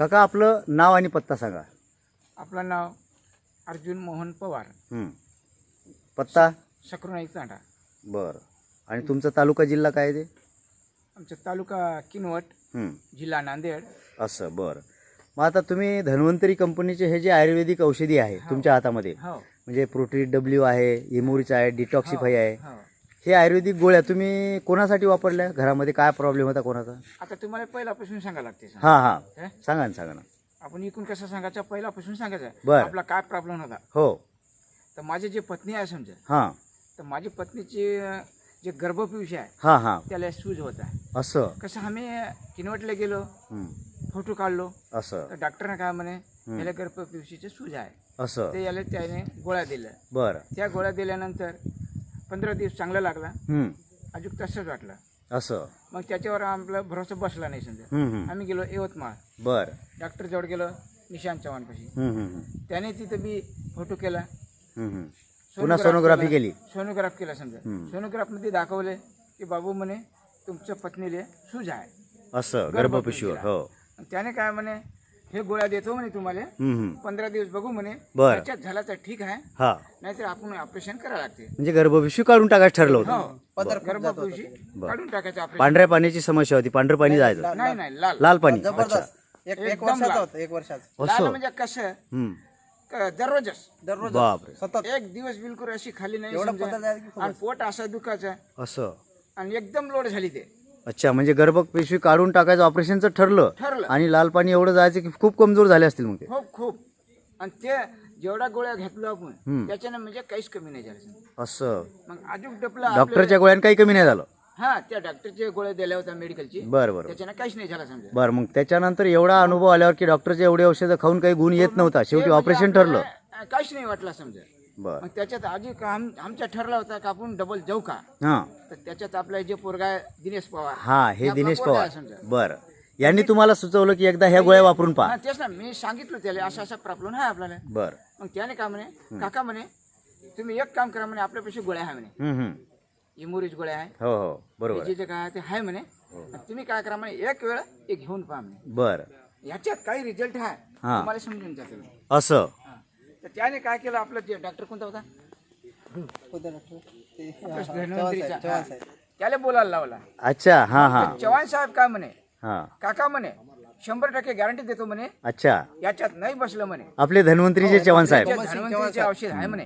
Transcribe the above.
काका आपलं नाव आणि पत्ता सांगा. आपलं नाव अर्जुन मोहन पवार. हं. पत्ता? शकरुनाई चांडा. बरं. आणि तुमचा तालुका जिल्हा काय आहे ते? आमचा तालुका किनवट हं. जिल्हा नांदेड. असं बरं. मग आता तुम्ही धन्वंतरी कंपनीचे हे जे आयुर्वेदिक औषधी आहे तुमच्या हातामध्ये हो. म्हणजे प्रोटी डब्ल्यू आहे इमोरिच आहे डिटॉक्सिफाय आहे हो. हे आयुर्वेदिक गोळ्या तुम्ही कोणासाठी वापरल्या? घरामध्ये काय प्रॉब्लेम होता कोणाचा? आता तुम्हाला पहिल्यापासून सांगा लागते. हां हां. हे? सांगा ना सांगा ना. आपण इकून कसं सांगायचं? पहिल्यापासून सांगायचं. बरं. आपला काय प्रॉब्लेम होता? हो. तर माझी जी पत्नी आहे समजा हां. तर माझी पत्नीची अं, जे गर्भपिवशी आहे हां हां. त्याला सूज होत आहे. असं. कसं आम्ही किनवटला गेलो हं. फोटो काढलो असं. तर डॉक्टरने काय म्हणे याला गर्भपिवशीचे सूज आहे. असं. ते याला त्याने गोळ्या दिल्या. बरं. त्या गोळ्या दिल्यानंतर पंधरा दिवस चांगला लागला. हं. अजून तसंच वाटलं. असं. मग त्याच्यावर आपला भरोसा बसला नाही समजा. आम्ही गेलो यवतमाळ. बरं. डॉक्टर जवळ गेलो निशांत चव्हाणपाशी. त्याने तिथं बी फोटो केला. पुन्हा सोनोग्राफी केली. सोनोग्राफ केला समजा. हम्म. सोनोग्राफमध्ये दाखवले की बाबू म्हणे तुमच्या पत्नीले सूज आहे. असं गर्भपिशवीवर हो. आणि त्याने काय म्हणे हे गोळ्या देतो म्हणे तुम्हाला. पंधरा दिवस बघू म्हणे. त्याच्यात झाला तर ठीक आहे. हा. नाहीतर आपण ऑपरेशन करावं लागते. म्हणजे गर्भपिशवी काढून टाकायचं ठरलं होतं. हो. गर्भपिवशी काढून टाकायचं ऑपरेशन पांढऱ्या पाण्याची समस्या होती. पांढरं पाणी जायचं. नाही नाही लाल. लाल पाणी. अच्छा. एक एक वर्षाचा. होता एक वर्षाचा. लाल म्हणजे कसं? हं. दररोजच. दररोज बापरे. सतत. एक दिवस बिलकुल अशी खाली नाही आणि पोट असं दुखायचं. असं. आणि एकदम लोड झाली ते. अच्छा म्हणजे गर्भपिशवी काढून टाकायचं ऑपरेशनचं ठरलं. ठरलं. आणि लाल पाणी एवढं जायचं की खूप कमजोर झाले असतील मग ते. खूप खूप. आणि ते जेवढ्या गोळ्या घेतलो आपण. त्याच्यानं म्हणजे काहीच कमी नाही झालं. असं. मग अजून डपला डॉक्टरच्या गोळ्यानं काही कमी नाही झालं. हा त्या डॉक्टरचे गोळ्या दिल्या होत्या मेडिकलची बरं बरं. त्याच्यानं काहीच नाही झालं समजा. बरं मग त्याच्यानंतर एवढा अनुभव आल्यावर की डॉक्टरचे एवढे औषधं खाऊन काही गुण येत नव्हता. शेवटी ऑपरेशन ठरलं. काहीच नाही वाटलं समजा. बरं. मग त्याच्यात आधी का आम- आमचा ठरला होता का आपण डबल जाऊ का? हां. तर त्याच्यात आपला जे पोरगा आहे, दिनेश पवार. हा हे आपला दिनेश पोरगा पवार. आहे समजा. बरं. यांनी तुम्हाला सुचवलं की एकदा ह्या गोळ्या वापरून पहा. हा तेच ना मी सांगितलं त्याला असा असा प्रॉब्लेम आहे आपल्याला. बरं. मग त्याने काय म्हणे काका म्हणे तुम्ही एक काम करा म्हणे आपल्यापाशी गोळ्या आहे म्हणे. हं, हं. इमोरीज गोळ्या आहे. हो हो. बरोबर. जे जे काय आहे ते आहे म्हणे. आणि तुम्ही काय करा म्हणे एक वेळ ते घेऊन पहा म्हणे. बरं. याच्यात काही रिझल्ट आहे. हा. तुम्हाला समजून जाते. असं. हा. तर त्याने काय केलं आपलं जे डॉक्टर कोणता होता? कोणता डॉक्टर? हा, धन्वंतरीचा. हा. त्याला बोलायला लावला. अच्छा हां हां. चव्हाण साहेब काय म्हणे? हां. काका म्हणे शंभर टक्के गॅरंटी देतो म्हणे. अच्छा. याच्यात नाही बसलं म्हणे. आपले धन्वंतरीचे चव्हाण साहेब. जे धन्वंतरीचे औषध आहे म्हणे.